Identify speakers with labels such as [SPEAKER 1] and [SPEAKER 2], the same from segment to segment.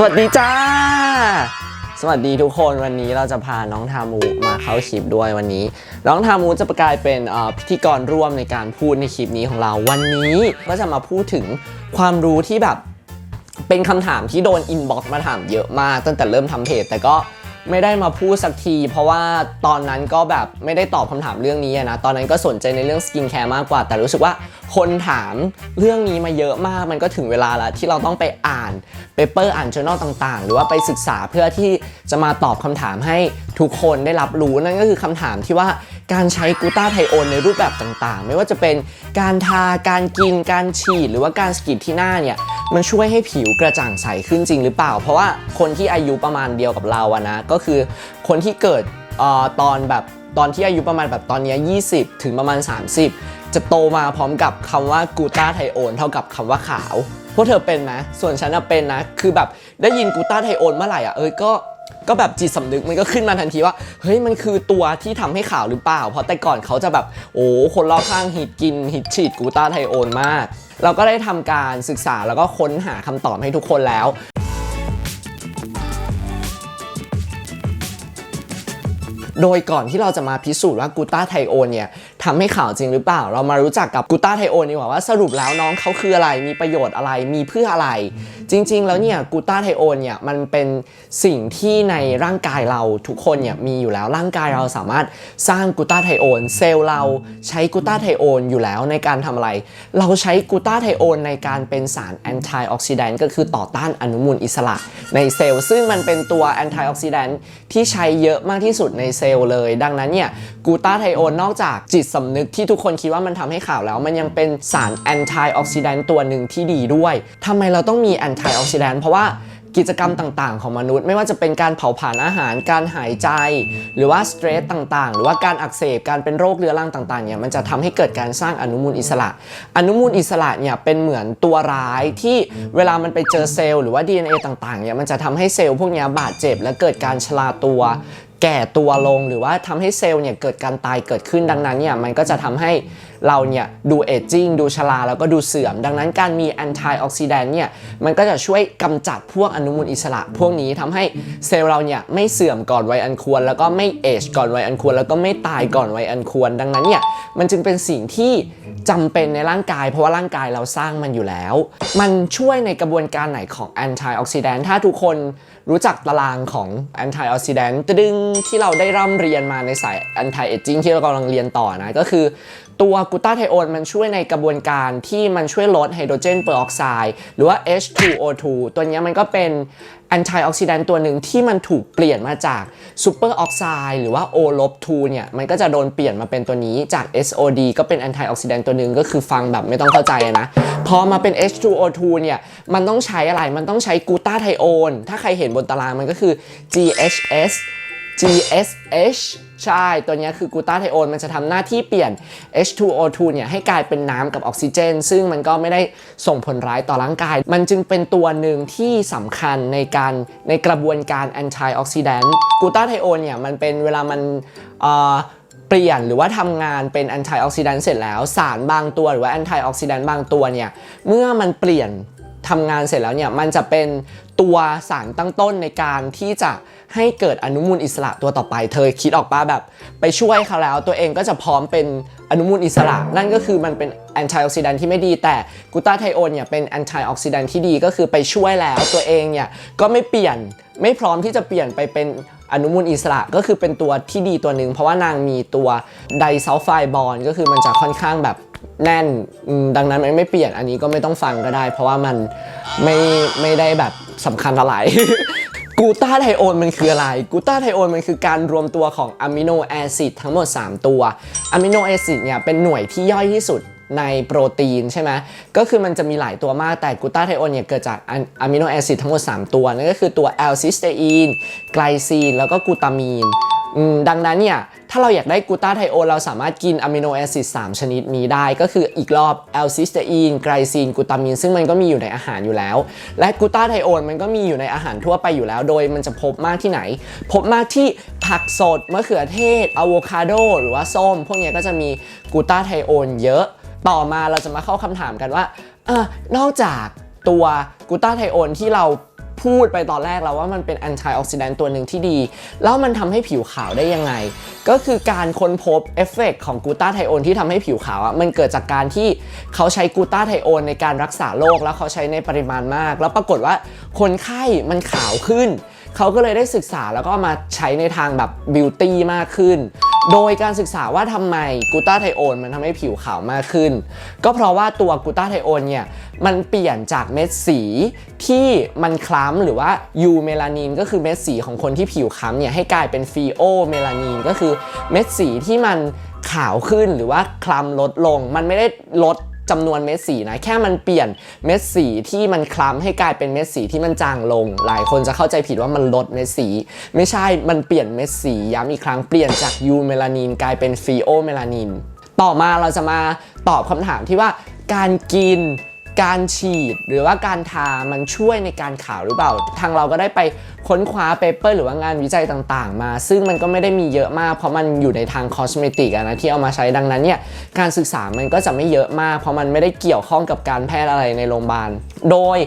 [SPEAKER 1] สวัสดีจ้า สวัสดีทุกคนวันนี้เราจะพาน้องทามูมาเข้าคลิปด้วยวันนี้ น้องทามูจะประกายเป็นพิธีกรร่วมในการพูดในคลิปนี้ของเราวันนี้ก็จะมาพูดถึงความรู้ที่แบบเป็นคำถามที่โดนอินบ็อกซ์มาถามเยอะมากตั้งแต่เริ่มทำเพจแต่ก็ ไม่ได้มาพูดสักที เพราะว่าตอนนั้นก็แบบไม่ได้ตอบคำถามเรื่องนี้นะ ตอนนั้นก็สนใจในเรื่องสกินแคร์มากกว่า แต่รู้สึกว่าคนถามเรื่องนี้มาเยอะมาก มันก็ถึงเวลาแล้วที่เราต้องไปอ่านเปเปอร์อ่าน journal ต่างๆ หรือว่าไปศึกษาเพื่อที่จะมาตอบคำถามให้ทุกคนได้รับรู้นั่นก็คือคำถามที่ว่า การใช้กูต้าไทโอนในรูปแบบต่างๆ ไม่ว่าจะเป็นการทาการกินการฉีดหรือว่าการสกิดที่หน้าเนี่ยมันช่วยให้ผิวกระจ่างใสขึ้นจริงหรือเปล่า เพราะว่าคนที่อายุประมาณเดียวกับเราอะนะก็คือคนที่เกิดออตอนแบบตอนที่อายุประมาณแบบตอนนี้ย20 ถึงประมาณ 30 จะโตมาพร้อมกับคำว่ากูต้าไทโอนเท่ากับคำว่าขาว พวกเธอเป็นไหมส่วนฉันเป็นนะ คือแบบได้ยินกูต้าไทโอนเมื่อไหร่อะเอ้ยก็ ก็แบบจิตสำนึกมันก็ขึ้นมาทันทีว่า เฮ้ยมันคือตัวที่ทำให้ข่าวหรือเปล่า เพราะแต่ก่อนเขาจะแบบโอ้คนรอบข้างฮิตกินฮิตฉีดกูต้าไทโอนมาก เราก็ได้ทำการศึกษาแล้วก็ค้นหาคำตอบให้ทุกคนแล้วโดยก่อนที่เราจะมาพิสูจน์ว่ากูต้าไทโอนเนี่ยทำให้ข่าวจริงหรือเปล่า เรามารู้จักกับกูตาไทโอนดีกว่าว่าสรุปแล้วน้องเขาคืออะไรมีประโยชน์อะไรมีเพื่ออะไร จริง ๆ แล้วเนี่ยกูตาไทโอนเนี่ยมันเป็นสิ่งที่ในร่างกายเราทุกคนเนี่ยมีอยู่แล้วร่างกายเราสามารถสร้างกูตาไทโอนเซลล์เราใช้กูตาไทโอนอยู่แล้วในการทำอะไร เราใช้กูตาไทโอนในการเป็นสารแอนตี้ออกซิแดนต์ก็คือต่อต้านอนุมูลอิสระในเซลล์ ซึ่งมันเป็นตัวแอนตี้ออกซิแดนต์ที่ใช้เยอะมากที่สุดในเซลล์เลย ดังนั้นเนี่ยกูตาไทโอนนอกจากจิตสำนึกที่ทุกคนคิดว่ามันทำให้ขาวแล้ว มันยังเป็นสารแอนตี้ออกซิแดนต์ตัวหนึ่งที่ดีด้วยทำไมเราต้องมีแอนตี้ออกซิแดนต์เพราะว่ากิจกรรมต่าง ๆ ของมนุษย์ ไม่ว่าจะเป็นการเผาผลาญอาหาร การหายใจ หรือว่าสเตรสต่างๆ หรือว่าการอักเสบ การเป็นโรคเรื้อรังต่างๆ เนี่ย มันจะทำให้เกิดการสร้างอนุมูลอิสระ อนุมูลอิสระเนี่ยเป็นเหมือนตัวร้ายที่เวลามันไปเจอเซลล์หรือว่า DNA ต่างๆ เนี่ย มันจะทำให้เซลล์พวกนี้บาดเจ็บ และเกิดการชราตัว แก่ตัวลงหรือว่าทำให้เซลล์เนี่ยเกิดการตายเกิดขึ้นดังนั้นเนี่ยมันก็จะทำให้เราเนี่ยดูเอจจิ้งดูชราแล้วก็ดูเสื่อม ดังนั้นการมีแอนตี้ออกซิแดนต์เนี่ยมันก็จะช่วยกำจัดพวกอนุมูลอิสระ พวกนี้ทำให้เซลล์เราเนี่ยไม่เสื่อมก่อนวัยอันควร แล้วก็ไม่เอจก่อนวัยอันควร แล้วก็ไม่ตายก่อนวัยอันควร ดังนั้นเนี่ยมันจึงเป็นสิ่งที่จำเป็นในร่างกาย เพราะว่าร่างกายเราสร้างมันอยู่แล้ว มันช่วยในกระบวนการไหนของแอนตี้ออกซิแดนต์ถ้าทุกคน รู้จักตารางของ anti oxidant ตึงที่เราได้ร่ำเรียนมาในสาย anti aging ที่เรากำลังเรียนต่อนะ ก็คือ ตัวกูต้าไทโอนมันช่วยในกระบวนการที่มันช่วยลดไฮโดรเจนเปอร์ออกไซด์หรือว่า H2O2 ตัวนี้มันก็เป็นแอนตี้ออกซิแดนต์ตัวหนึ่งที่มันถูกเปลี่ยนมาจากซูเปอร์ออกไซด์หรือว่า O ลบ2เนี่ย มันก็จะโดนเปลี่ยนมาเป็นตัวนี้จาก SOD ก็เป็นแอนตี้ออกซิแดนต์ตัวหนึ่งก็คือฟังแบบไม่ต้องเข้าใจนะ พอมาเป็น H2O2 เนี่ย มันต้องใช้อะไร มันต้องใช้กูต้าไทโอน ถ้าใครเห็นบนตารางมันก็คือ GHS GSH ใช่ ตัวนี้คือกูตาไทโอนมันจะทำหน้าที่เปลี่ยน H2O2 เนี่ยให้กลายเป็นน้ำกับออกซิเจน ซึ่งมันก็ไม่ได้ส่งผลร้ายต่อร่างกาย มันจึงเป็นตัวหนึ่งที่สำคัญในการในกระบวนการ anti oxidant กลูตาไทโอนเนี่ยมันเป็นเวลามันเอ่อเปลี่ยนหรือว่าทำงานเป็นแอนตี้ออกซิแดนต์เสร็จแล้ว สารบางตัวหรือว่าแอนตี้ออกซิแดนต์บางตัวเนี่ยเมื่อมันเปลี่ยนทำงานเสร็จแล้วเนี่ยมันจะเป็น ตัวสารตั้งต้นในการที่จะให้เกิดอนุมูลอิสระตัวต่อไป เธอคิดออกปะแบบ ไปช่วยเขาแล้ว ตัวเองก็จะพร้อมเป็นอนุมูลอิสระ นั่นก็คือมันเป็นแอนตี้ออกซิแดนต์ที่ไม่ดี แต่กลูตาไทโอนเนี่ยเป็นแอนตี้ออกซิแดนต์ที่ดีก็คือไปช่วยแล้วตัวเองเนี่ยก็ไม่เปลี่ยนไม่พร้อมที่จะเปลี่ยนไปเป็นอนุมูลอิสระก็คือเป็นตัวที่ดีตัวหนึ่งเพราะว่านางมีตัวไดซัลไฟบอนก็คือมันจะค่อนข้างแบบแน่นอืมดังนั้นมันไม่เปลี่ยนอันนี้ก็ไม่ต้องฟังก็ได้ เพราะว่ามัน ไม่ไม่ได้แบบสำคัญอะไรกูต้าไทโอนมันคืออะไร กูต้าไทโอนมันคือการรวมตัวของอะมิโนแอซิดทั้งหมด 3 ตัวอะมิโนแอซิดเนี่ยเป็นหน่วยที่ย่อยที่สุดในโปรตีนใช่ไหมก็คือมันจะมีหลายตัวมากแต่กูต้าไทโอนเนี่ยเกิดจากอะมิโนแอซิดทั้งหมด 3 ตัว นั่นก็คือตัวแอลซิสเตอีนไกลซีน แล้วก็กูตามีน ดังนั้นเนี่ย ถ้าเราอยากได้กูตาไทโอนเราสามารถกินอะมิโนแอซิด3 ชนิดนี้ได้ ก็คืออีกรอบแอลซิสเตอีนไกลซีนกูตามีนซึ่งมันก็มีอยู่ในอาหารอยู่แล้ว และกูตาไทโอนมันก็มีอยู่ในอาหารทั่วไปอยู่แล้ว โดยมันจะพบมากที่ไหน พบมากที่ผักสดมะเขือเทศอะโวคาโดหรือว่าส้ม พวกนี้ก็จะมีกูตาไทโอนเยอะ ต่อมาเราจะมาเข้าคำถามกันว่าอนอกจากตัวกูตาไทโอนที่เรา พูดไปตอนแรกแล้วว่ามันเป็นแอนตี้ออกซิแดนต์ตัวหนึ่งที่ดี แล้วมันทำให้ผิวขาวได้ยังไง ก็คือการค้นพบเอฟเฟกต์ของกูต้าไทโอนที่ทำให้ผิวขาวอะมันเกิดจากการที่เขาใช้กูต้าไทโอนในการรักษาโรคแล้วเขาใช้ในปริมาณมาก แล้วปรากฏว่าคนไข้มันขาวขึ้น เขาก็เลยได้ศึกษาแล้วก็มาใช้ในทางแบบบิวตี้มากขึ้น โดยการศึกษาว่าทำไมกูต้าไทโอนมันทำให้ผิวขาวมากขึ้น ก็เพราะว่าตัวกูต้าไทโอนเนี่ยมันเปลี่ยนจากเม็ดสีที่มันคล้ำหรือว่ายูเมลานินก็คือเม็ดสีของคนที่ผิวคล้ำเนี่ยให้กลายเป็นฟีโอเมลานินก็คือเม็ดสีที่มันขาวขึ้นหรือว่าคล้ำลดลง มันไม่ได้ลด จำนวนเม็ดสีนะ แค่มันเปลี่ยนเม็ดสีที่มันคล้ำให้กลายเป็นเม็ดสีที่มันจางลง หลายคนจะเข้าใจผิดว่ามันลดเม็ดสี ไม่ใช่มันเปลี่ยนเม็ดสีย้ำอีกครั้งเปลี่ยนจากยูเมลานินกลายเป็นฟีโอเมลานินต่อมาเราจะมาตอบคำถามที่ว่าการกิน การฉีดหรือว่าการทามันช่วยในการขาวหรือเปล่า ทางเราก็ได้ไปค้นคว้าเปเปอร์หรือว่างานวิจัยต่างๆ มา ซึ่งมันก็ไม่ได้มีเยอะมาก เพราะมันอยู่ในทางคอสเมติกนะที่เอามาใช้ดังนั้นเนี่ยการศึกษามันก็จะไม่เยอะมาก เพราะมันไม่ได้เกี่ยวข้องกับการแพทย์อะไรในโรงพยาบาล โดย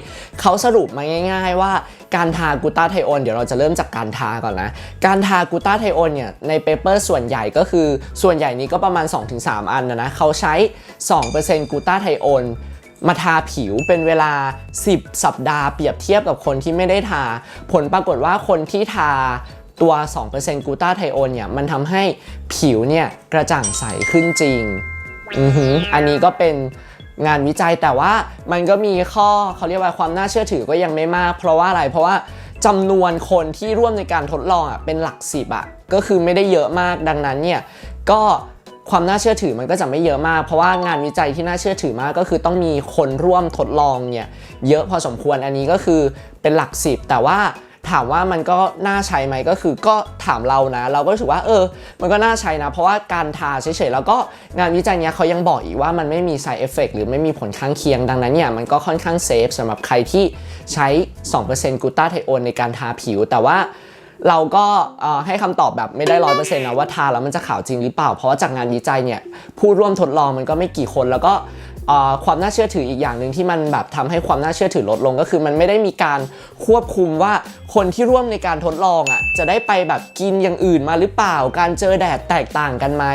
[SPEAKER 1] เขาสรุปมาง่าย ๆ ว่าการทากูตาไทโอนเดี๋ยวเราจะเริ่มจากการทาก่อนนะ การทากูตาไทโอนเนี่ยในเปเปอร์ส่วนใหญ่ก็คือส่วนใหญ่นี้ก็ประมาณ 2-3 อันนะนะเขาใช้ 2%กูตาไทโอน มาทาผิวเป็นเวลา 10 สัปดาห์เปรียบเทียบกับคนที่ไม่ได้ทา ผลปรากฏว่าคนที่ทาตัว 2%กูต้าไทโอนเนี่ย มันทำให้ผิวเนี่ย กระจ่างใสขึ้นจริง อือหือ อันนี้ก็เป็นงานวิจัยแต่ว่ามันก็มีข้อเขาเรียกว่าความน่าเชื่อถือก็ยังไม่มาก เพราะว่าอะไร เพราะว่าจำนวนคนที่ร่วมในการทดลองอะเป็นหลักสิบอะ ก็คือไม่ได้เยอะมากดังนั้นเนี่ย ก็ ความน่าเชื่อถือมันก็จะไม่เยอะมาก เพราะว่างานวิจัยที่น่าเชื่อถือมากก็คือต้องมีคนร่วมทดลองเนี่ยเยอะพอสมควรอันนี้ก็คือเป็นหลักสิบแต่ว่าถามว่ามันก็น่าใช้ไหมก็คือก็ถามเรานะ เราก็รู้สึกว่าเออ มันก็น่าใช้นะ เพราะว่าการทาเฉยๆแล้วก็งานวิจัยเนี้ยเขายังบอกอีกว่ามันไม่มี side effect หรือไม่มีผลข้างเคียงดังนั้นเนี่ยมันก็ค่อนข้างเซฟสำหรับใครที่ใช้ 2%กูต้าไทโอนในการทาผิว แต่ว่า เราก็ให้คำตอบแบบไม่ได้ร้อยเปอร์เซ็นต์นะว่าทาแล้วมันจะขาวจริงหรือเปล่า เพราะว่าจากงานวิจัยเนี่ยผู้ร่วมทดลองมันก็ไม่กี่คนแล้วก็ความน่าเชื่อถืออีกอย่างหนึ่งที่มันแบบทำให้ความน่าเชื่อถือลดลงก็คือ มันไม่ได้มีการควบคุมว่าคนที่ร่วมในการทดลองอะจะได้ไปแบบกินอย่างอื่นมาหรือเปล่า การเจอแดดแตกต่างกันไหม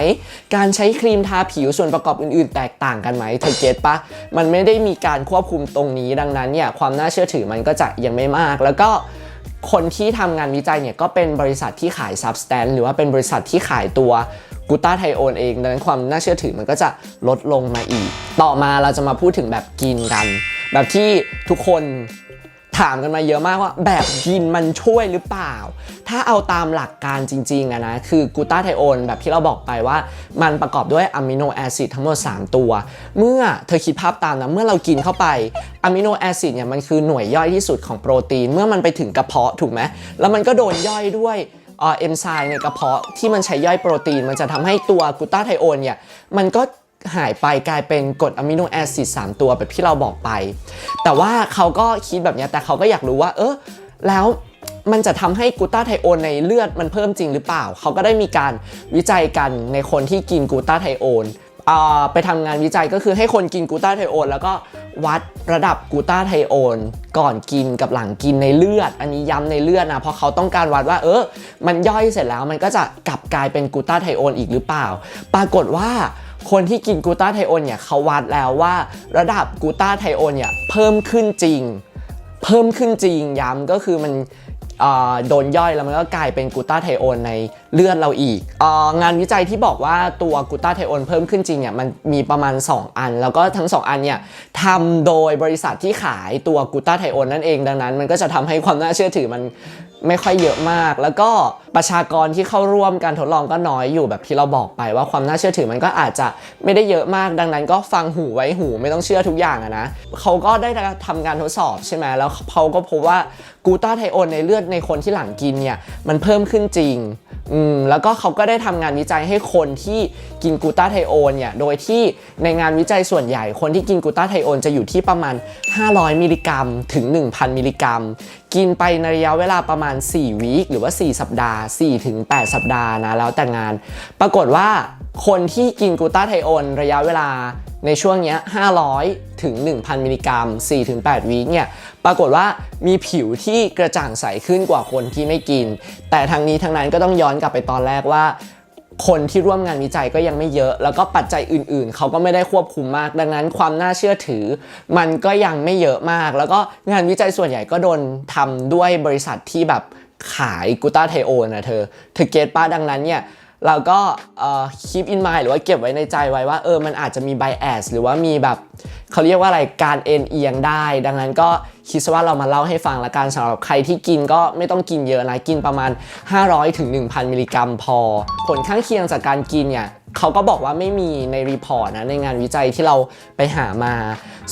[SPEAKER 1] การใช้ครีมทาผิวส่วนประกอบอื่น ๆ แตกต่างกันไหมเธอเก็ตปะมันไม่ได้มีการควบคุมตรงนี้ดังนั้นเนี่ยความน่าเชื่อถือมันก็จะยังไม่มากแล้วก็ คนที่ทำงานวิจัยเนี่ยก็เป็นบริษัทที่ขาย substance หรือว่าเป็นบริษัทที่ขายตัวกูต้าไทโอนเองดังนั้นความน่าเชื่อถือมันก็จะลดลงมาอีก ต่อมาเราจะมาพูดถึงแบบกินกัน แบบที่ทุกคน ถามกันมาเยอะมากว่าแบบกินมันช่วยหรือเปล่า ถ้าเอาตามหลักการจริงๆอะนะ คือกูตาไทโอนแบบที่เราบอกไปว่า มันประกอบด้วยอะมิโนแอซิดทั้งหมด 3 ตัว เมื่อเธอคิดภาพตามนะ เมื่อเรากินเข้าไปอะมิโนแอซิดเนี่ยมันคือหน่วยย่อยที่สุดของโปรตีน เมื่อมันไปถึงกระเพาะถูกไหมแล้วมันก็โดนย่อยด้วยเอนไซม์ในกระเพาะที่มันใช้ย่อยโปรตีน มันจะทำให้ตัวกูตาไทโอนเนี่ยมันก็ หายไปกลายเป็นกรดอะมิโนแอซิด3ตัวแบบที่เราบอกไป แต่ว่าเขาก็คิดแบบนี้แต่เขาก็อยากรู้ว่า เออแล้วมันจะทำให้กูต้าไทโอนในเลือดมันเพิ่มจริงหรือเปล่า เขาก็ได้มีการวิจัยกันในคนที่กินกูต้าไทโอนอ่าไปทำงานวิจัยก็คือให้คนกินกูต้าไทโอนแล้วก็วัดระดับกูต้าไทโอนก่อนกินกับหลังกินในเลือด อันนี้ย้ำในเลือดนะเพราะเขาต้องการวัดว่า เออ มันย่อยเสร็จแล้วมันก็จะกลับกลายเป็นกูต้าไทโอนอีกหรือเปล่า ปรากฏว่า คนที่กินกูต้าไทโอนเนี่ยเขาวัดแล้วว่า ระดับกูต้าไทโอนเนี่ยเพิ่มขึ้นจริง เพิ่มขึ้นจริงย้ำก็คือมันโดนย่อยแล้วมันก็กลายเป็นกูต้าไทโอนในเลือดเราอีกองานวิจัยที่บอกว่าตัวกูต้าไทโอนเพิ่มขึ้นจริงเนี่ยมันมีประมาณ 2 อัน แล้วก็ทั้ง 2 อันเนี่ยทำโดยบริษัทที่ขายตัวกูต้าไทโอนนั่นเองดังนั้น มันก็จะทำให้ความน่าเชื่อถือมัน ไม่ค่อยเยอะมาก แล้วก็ประชากรที่เข้าร่วมการทดลองก็น้อยอยู่แบบที่เราบอกไปว่าความน่าเชื่อถือมันก็อาจจะไม่ได้เยอะมาก ดังนั้นก็ฟังหูไว้หูไม่ต้องเชื่อทุกอย่างอะนะเขาก็ได้ทำการทดสอบใช่ไหมแล้วเขาก็พบว่ากูต้าไทโอนในเลือดในคนที่หลังกินเนี่ยมันเพิ่มขึ้นจริง อืมแล้วก็เขาก็ได้ทำงานวิจัยให้คนที่กินกูต้าไทโอนเนี่ย โดยที่ในงานวิจัยส่วนใหญ่คนที่กินกูต้าไทโอนจะอยู่ที่ประมาณ 500 มิลลิกรัม ถึง 1,000 มิลลิกรัม กินไปในระยะเวลาประมาณ 4 วีคหรือว่า 4 สัปดาห์ 4 ถึง 8 สัปดาห์นะ แล้วแต่งาน ปรากฏว่าคนที่กินกูต้าไทโอนระยะเวลา ในช่วงเนี้ย500 ถึง 1,000 มิลลิกรัม 4-8 วีคเนี่ย ปรากฏว่ามีผิวที่กระจ่างใสขึ้นกว่าคนที่ไม่กิน แต่ทั้งนี้ทั้งนั้นก็ต้องย้อนกลับไปตอนแรกว่า คนที่ร่วมงานวิจัยก็ยังไม่เยอะ แล้วก็ปัจจัยอื่นๆ เขาก็ไม่ได้ควบคุมมาก ดังนั้นความน่าเชื่อถือ มันก็ยังไม่เยอะมาก แล้วก็งานวิจัยส่วนใหญ่ก็โดนทำด้วยบริษัทที่แบบขายกูตาไทโอนะเธอเธอเกตป้าดังนั้นเนี่ย เราก็เอ่อ keep in mind หรือว่าเก็บไว้ในใจไว้ว่าเออมันอาจจะมี bias หรือว่ามีแบบเขาเรียกว่าอะไรการเอ็นเอียงได้ ดังนั้นก็คิดว่าเรามาเล่าให้ฟังละกันสำหรับใครที่กินก็ไม่ต้องกินเยอะนะกินประมาณ 500ถึง1,000 มิลลิกรัมพอ ผลข้างเคียงจากการกินเนี่ยเขาก็บอกว่าไม่มีในรีพอร์ตนะในงานวิจัยที่เราไปหามา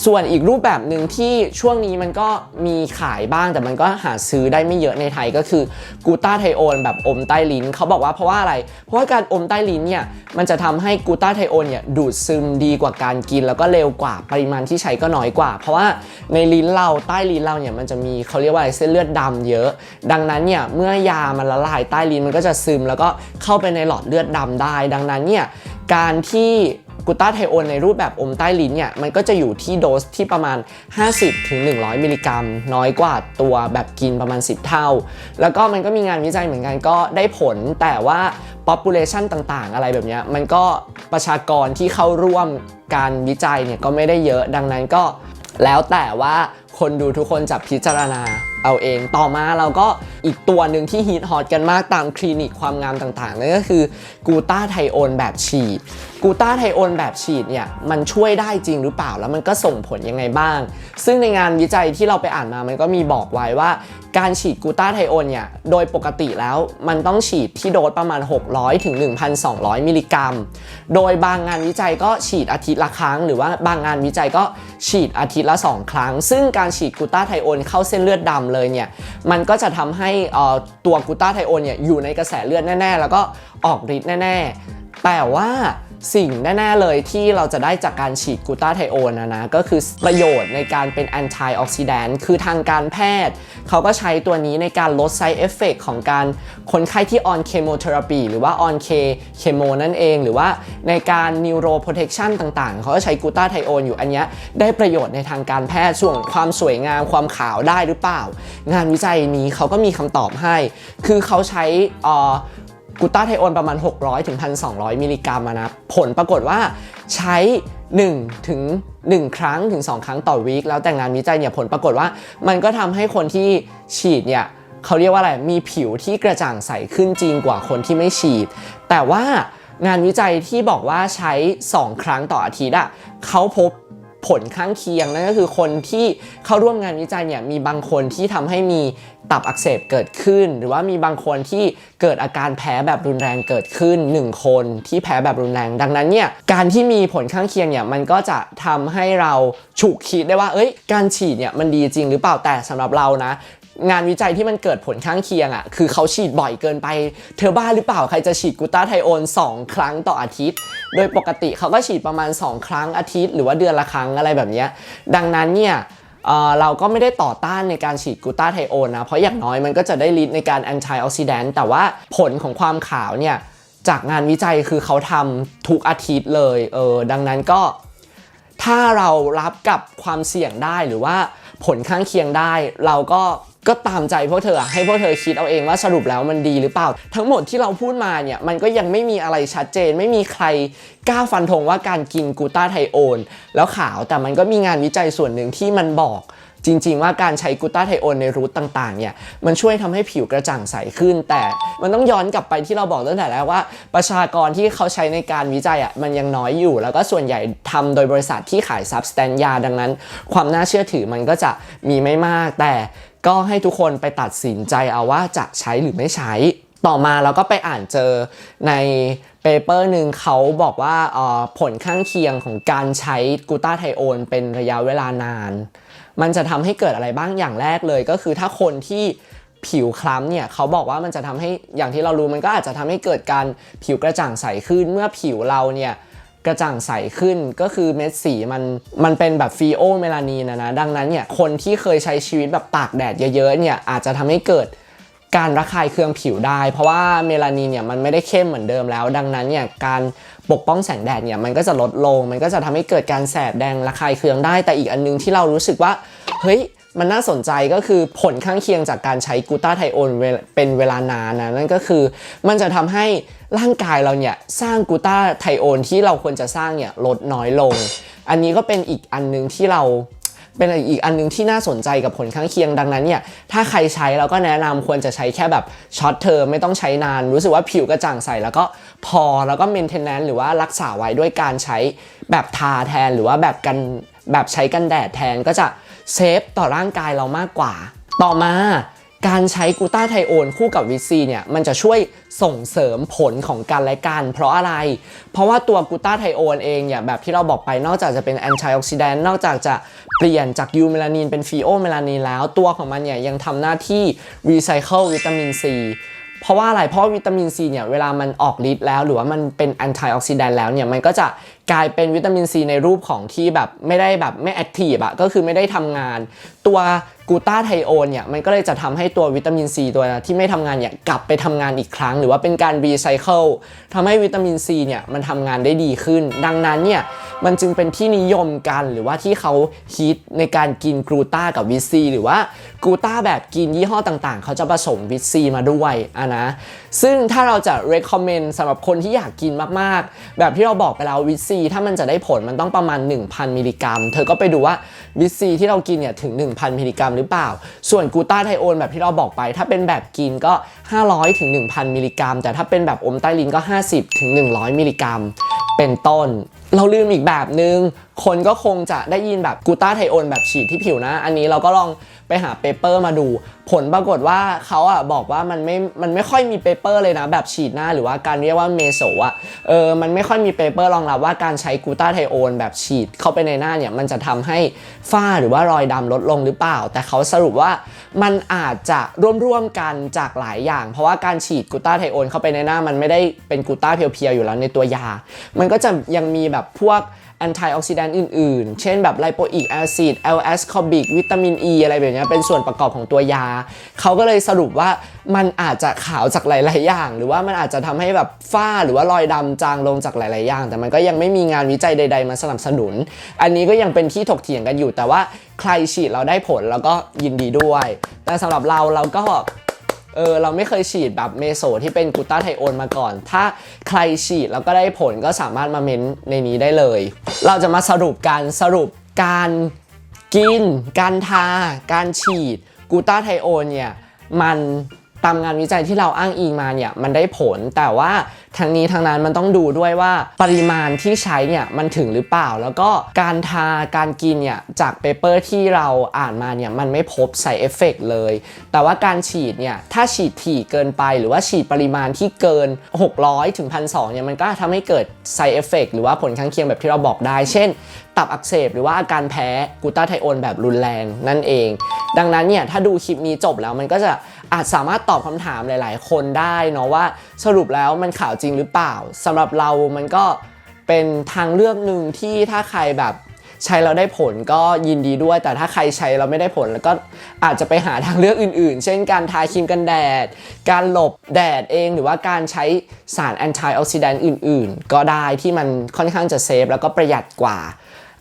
[SPEAKER 1] ส่วนอีกรูปแบบหนึ่งที่ช่วงนี้มันก็มีขายบ้างแต่มันก็หาซื้อได้ไม่เยอะในไทยก็คือกูต้าไทโอนแบบอมใต้ลิ้นเขาบอกว่าเพราะว่าอะไร เพราะว่าการอมใต้ลิ้นเนี่ยมันจะทำให้กูต้าไทโอนเนี่ยดูดซึมดีกว่าการกิน แล้วก็เร็วกว่าปริมาณที่ใช้ก็น้อยกว่า เพราะว่าในลิ้นเราใต้ลิ้นเราเนี่ยมันจะมีเขาเรียกว่าอะไรเส้นเลือดดำเยอะ ดังนั้นเนี่ยเมื่อยามันละลายใต้ลิ้นมันก็จะซึม แล้วก็เข้าไปในหลอดเลือดดำได้ ดังนั้นเนี่ยการที่ กูต้าไทโอนในรูปแบบอมใต้ลิ้นเนี่ยมันก็จะอยู่ที่โดสที่ประมาณ 50-100 มิลลิกรัม น้อยกว่าตัวแบบกินประมาณ 10 เท่า แล้วก็มันก็มีงานวิจัยเหมือนกันก็ได้ผลแต่ว่า population ต่างๆ อะไรแบบนี้มันก็ประชากรที่เข้าร่วมการวิจัยเนี่ยก็ไม่ได้เยอะดังนั้นก็แล้วแต่ว่าคนดูทุกคนจะพิจารณา เอาเอง ต่อมาเราก็อีกตัวหนึ่งที่ฮิตฮอตกันมากตามคลินิกความงามต่างๆนั่นก็คือกูต้าไทโอนแบบฉีดกูต้าไทโอนแบบฉีดเนี่ยมันช่วยได้จริงหรือเปล่าแล้วมันก็ส่งผลยังไงบ้าง ซึ่งในงานวิจัยที่เราไปอ่านมามันก็มีบอกไว้ว่า การฉีดกูต้าไทโอนเนี่ยโดยปกติแล้วมันต้องฉีดที่โดสประมาณ 600ถึง1,200 มิลลิกรัม โดยบางงานวิจัยก็ฉีดอาทิตย์ละครั้ง หรือว่าบางงานวิจัยก็ฉีดอาทิตย์ละ 2 ครั้ง ซึ่งการฉีดกูต้าไทโอนเข้าเส้นเลือดดำเลยเนี่ยมันก็จะทำให้ตัวกูต้าไทโอนเนี่ยอยู่ในกระแสเลือดแน่ ๆ แล้วก็ออกฤทธิ์แน่ ๆ แต่ว่า สิ่งแน่ ๆ เลยที่เราจะได้จากการฉีดกูต้าไทโอนนะนะ ก็คือประโยชน์ในการเป็นแอนตี้ออกซิแดนต์คือทางการแพทย์ เขาก็ใช้ตัวนี้ในการลด side effect ของการคนไข้ที่ on chemotherapy หรือว่า on K chemo นั่นเอง หรือว่าในการ neuro protection ต่าง ๆ เขาก็ใช้กูต้าไทโอนอยู่อันนี้ได้ประโยชน์ในทางการแพทย์ส่วนความสวยงามความขาวได้หรือเปล่า งานวิจัยนี้เขาก็มีคำตอบให้ คือเขาใช้อ่อ กูต้าไทโอนประมาณ 600ถึง1,200 มิลลิกรัมนะผลปรากฏว่าใช้ 1 ถึง 1 ครั้งถึง 2 ครั้งต่อวีคแล้วแต่งานวิจัยเนี่ยผลปรากฏว่า มันก็ทำให้คนที่ฉีดเนี่ยเขาเรียกว่าอะไร มีผิวที่กระจ่างใสขึ้นจริงกว่าคนที่ไม่ฉีด แต่ว่างานวิจัยที่บอกว่าใช้ 2 ครั้งต่ออาทิตย์อะเขาพบ ผลข้างเคียงนั่นก็คือคนที่เข้าร่วมงานวิจัยเนี่ยมีบางคนที่ทำให้มีตับอักเสบเกิดขึ้น หรือว่ามีบางคนที่เกิดอาการแพ้แบบรุนแรงเกิดขึ้น 1 คนที่แพ้แบบรุนแรง ดังนั้นเนี่ยการที่มีผลข้างเคียงเนี่ยมันก็จะทำให้เราฉุกคิดได้ว่าเอ้ยการฉีดเนี่ยมันดีจริงหรือเปล่าแต่สำหรับเรานะ งานวิจัยที่มันเกิดผลข้างเคียงอะ่ะคือเขาฉีดบ่อยเกินไป เธอบ้าหรือเปล่าใครจะฉีดกูต้าไทโอน 2 ครั้งต่ออาทิตย์ โดยปกติเขาก็ฉีดประมาณ 2 ครั้งอาทิตย์ หรือว่าเดือนละครั้งอะไรแบบนี้ดังนั้นเนี่ยเอ่อเราก็ไม่ได้ต่อต้านในการฉีดกูต้าไทโอนนะ เพราะอย่างน้อยมันก็จะได้ฤทธิ์ในการแอนตี้ออกซิแดนต์แต่ว่าผลของความขาวเนี่ย จากงานวิจัยคือเขาทำทุกอาทิตย์เลยเออดังนั้นก็ ถ้าเรารับกับความเสี่ยงได้หรือว่าผลข้างเคียงได้ เราก็ ก็ตามใจพวกเธอให้พวกเธอคิดเอาเองว่าสรุปแล้วมันดีหรือเปล่า ทั้งหมดที่เราพูดมาเนี่ยมันก็ยังไม่มีอะไรชัดเจน ไม่มีใครกล้าฟันธงว่าการกินกูต้าไทโอน แล้วขาวแต่มันก็มีงานวิจัยส่วนหนึ่งที่มันบอกจริง ๆ ว่าการใช้กูต้าไทโอนในรูทต่างๆ เนี่ย มันช่วยทำให้ผิวกระจ่างใสขึ้น แต่มันต้องย้อนกลับไปที่เราบอกตั้งแต่แรกว่า ประชากรที่เขาใช้ในการวิจัยอะมันยังน้อยอยู่ แล้วก็ส่วนใหญ่ทำโดยบริษัทที่ขายซับสแตนยาดังนั้น ความน่าเชื่อถือมันก็จะมีไม่มากแต่ ก็ให้ทุกคนไปตัดสินใจเอาว่าจะใช้หรือไม่ใช้ ต่อมาเราก็ไปอ่านเจอในเปเปอร์หนึ่งเขาบอกว่าผลข้างเคียงของการใช้กูตาไทโอนเป็นระยะเวลานาน มันจะทำให้เกิดอะไรบ้างอย่างแรกเลยก็คือถ้าคนที่ผิวคล้ำเนี่ยเขาบอกว่ามันจะทำให้อย่างที่เรารู้มันก็อาจจะทำให้เกิดการผิวกระจ่างใสขึ้นเมื่อผิวเราเนี่ย กระจ่างใสขึ้นก็คือเม็ดสีมันมันเป็นแบบฟีโอเมลานีนนะนะ ดังนั้นเนี่ยคนที่เคยใช้ชีวิตแบบตากแดดเยอะๆเนี่ยอาจจะทำให้เกิดการระคายเคืองผิวได้ เพราะว่าเมลานินเนี่ยมันไม่ได้เข้มเหมือนเดิมแล้ว ดังนั้นเนี่ยการปกป้องแสงแดดเนี่ยมันก็จะลดลง มันก็จะทำให้เกิดการแสบแดงระคายเคืองได้ แต่อีกอันนึงที่เรารู้สึกว่าเฮ้ยมันน่าสนใจก็คือผลข้างเคียงจากการใช้กูต้าไทโอนเป็นเวลานานนะนั่นก็คือมันจะทำให้ ร่างกายเราเนี่ยสร้างกูต้าไทโอนที่เราควรจะสร้างเนี่ยลดน้อยลง อันนี้ก็เป็นอีกอันนึงที่เราเป็นอีกอันหนึงที่น่าสนใจกับผลข้างเคียงดังนั้นเนี่ยถ้าใครใช้เราก็แนะนำควรจะใช้แค่แบบช็อตเทอมไม่ต้องใช้นาน รู้สึกว่าผิวกระจ่างใสแล้วก็พอแล้วก็เมนเทนแนนหรือว่ารักษาไว้ด้วยการใช้แบบทาแทนหรือว่าแบบกันแบบใช้กันแดดแทนก็จะเซฟต่อร่างกายเรามากกว่า ต่อมา การใช้กูต้าไทโอนคู่กับวิตซีเนี่ยมันจะช่วยส่งเสริมผลของกันและกัน เพราะอะไร เพราะว่าตัวกูต้าไทโอนเองเนี่ยแบบที่เราบอกไปนอกจากจะเป็นแอนตี้ออกซิแดนต์นอกจากจะเปลี่ยนจากยูเมลานินเป็นฟีโอเมลานินแล้ว ตัวของมันเนี่ยยังทำหน้าที่รีไซเคิลวิตามินซีเพราะว่าอะไร เพราะวิตามินซีเนี่ยเวลามันออกฤทธิ์แล้ว หรือว่ามันเป็นแอนตี้ออกซิแดนต์แล้วเนี่ยมันก็จะกลายเป็นวิตามินซีในรูปของที่แบบไม่ได้แบบไม่แอคทีฟอะก็คือไม่ได้ทำงาน ตัวกูตาไทโอนเนี่ยมันก็เลยจะทำให้ตัววิตามินซีตัวที่ไม่ทำงานเนี่ยกลับไปทำงานอีกครั้ง หรือว่าเป็นการรีไซเคิลทำให้วิตามินซีเนี่ยมันทำงานได้ดีขึ้น ดังนั้นเนี่ยมันจึงเป็นที่นิยมกันหรือว่าที่เขาฮิตในการกินกลูตากับวิตซีหรือว่ากลูตาแบบกินยี่ห้อต่างๆ เขาจะผสมวิตซีมาด้วยอะนะซึ่งถ้าเราจะ recommend สำหรับคนที่อยากกินมากๆ แบบที่เราบอกไปแล้ววิตซีถ้ามันจะได้ผลมันต้องประมาณ 1,000 มิลลิกรัม เธอก็ไปดูว่าวิตซีที่เรากินเนี่ยถึง 1,000 มิลลิกรัมหรือเปล่า ส่วนกูต้าไทโอนแบบที่เราบอกไป ถ้าเป็นแบบกินก็ 500ถึง1,000 มิลลิกรัม แต่ถ้าเป็นแบบอมใต้ลิ้นก็ 50ถึง100 มิลลิกรัม เป็นต้น เราลืมอีกแบบนึง คนก็คงจะได้ยินแบบกูต้าไทโอนแบบฉีดที่ผิวนะ อันนี้เราก็ลองไปหาเปเปอร์มาดู ผลปรากฏว่าเขาอะบอกว่ามันไม่ มันไม่ค่อยมีเปเปอร์เลยนะ แบบฉีดหน้าหรือว่าการเรียกว่าเมโซอะ เออ มันไม่ค่อยมีเปเปอร์รองรับว่าการใช้กูต้าไทโอนแบบฉีดเข้าไปในหน้าเนี่ย มันจะทำให้ฝ้าหรือว่ารอยดำลดลงหรือเปล่า แต่เขาสรุปว่ามันอาจจะร่วมๆกันจากหลายอย่าง เพราะว่าการฉีดกูต้าไทโอนเข้าไปในหน้ามันไม่ได้เป็นกูต้าเพียวๆอยู่แล้วในตัวยา มันก็จะยังมีแบบพวกแอนตี้ออกซิแดนต์อื่นๆ เช่นแบบไลโปอิกแอซิด l อ s คอบิกวิตามินอ e อะไรแบบนี้เป็นส่วนประกอบของตัวยา เขาก็เลยสรุปว่ามันอาจจะขาวจากหลาย ๆ อย่าง หรือว่ามันอาจจะทำให้แบบฝ้าหรือว่ารอยดำจางลงจากหลาย ๆ อย่าง แต่มันก็ยังไม่มีงานวิจัยใด ๆ มาสนับสนุน อันนี้ก็ยังเป็นที่ถกเถียงกันอยู่ แต่ว่าใครฉีดเราได้ผลเราก็ยินดีด้วย แต่สำหรับเราเราก็ เออเราไม่เคยฉีดแบบเมโซที่เป็นกูต้าไทโอนมาก่อน ถ้าใครฉีดแล้วก็ได้ผลก็สามารถมาเม้นในนี้ได้เลย เราจะมาสรุปการสรุปการกิน การทา การฉีดกูต้าไทโอนเนี่ยมัน ตามงานวิจัยที่เราอ้างอิงมาเนี่ยมันได้ผล แต่ว่าทั้งนี้ทั้งนั้นมันต้องดูด้วยว่าปริมาณที่ใช้เนี่ยมันถึงหรือเปล่า แล้วก็การทาการกินเนี่ยจากเปเปอร์ที่เราอ่านมาเนี่ยมันไม่พบ side effect เลย แต่ว่าการฉีดเนี่ยถ้าฉีดถี่เกินไป หรือว่าฉีดปริมาณที่เกิน 600ถึง1,200เนี่ยมันก็ทำให้เกิด side effect หรือว่าผลข้างเคียงแบบที่เราบอกได้ เช่น ตับอักเสบหรือว่าอาการแพ้กูต้าไทโอนแบบรุนแรงนั่นเอง ดังนั้นเนี่ยถ้าดูคลิปนี้จบแล้วมันก็จะอาจสามารถตอบคำถามหลาย ๆ คนได้เนาะว่าสรุปแล้วมันข่าวจริงหรือเปล่าสำหรับเรามันก็เป็นทางเลือกหนึ่งที่ถ้าใครแบบใช้เราได้ผลก็ยินดีด้วย แต่ถ้าใครใช้เราไม่ได้ผล แล้วก็อาจจะไปหาทางเลือกอื่น ๆ เช่นการทาครีมกันแดด การหลบแดดเองหรือว่าการใช้สารแอนตี้ออกซิแดนต์อื่น ๆ ก็ได้ที่มันค่อนข้างจะเซฟแล้วก็ประหยัดกว่า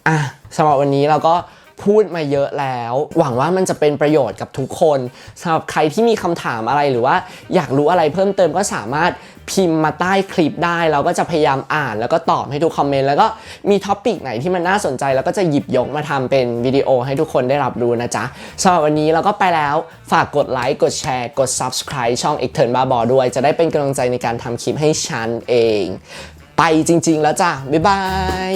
[SPEAKER 1] อะสำหรับวันนี้เราก็ พูดมาเยอะแล้ว หวังว่ามันจะเป็นประโยชน์กับทุกคนสำหรับใครที่มีคำถามอะไรหรือว่า อยากรู้อะไรเพิ่มเติมก็สามารถพิมพ์มาใต้คลิปได้เราก็จะพยายามอ่านแล้วก็ตอบให้ทุกคอมเมนต์แล้วก็มีท็อปิกไหนที่มันน่าสนใจแล้วก็จะหยิบยกมาทำเป็นวิดีโอให้ทุกคนได้รับรู้นะจ๊ะสำหรับวันนี้เราก็ไปแล้วฝากกดไลค์กดแชร์กด subscribe ช่อง e x t e r n บาบอด้วย จะได้เป็นกำลังใจในการทำคลิปให้ฉันเอง ไปจริง ๆ แล้วจ้ะบ๊ายบาย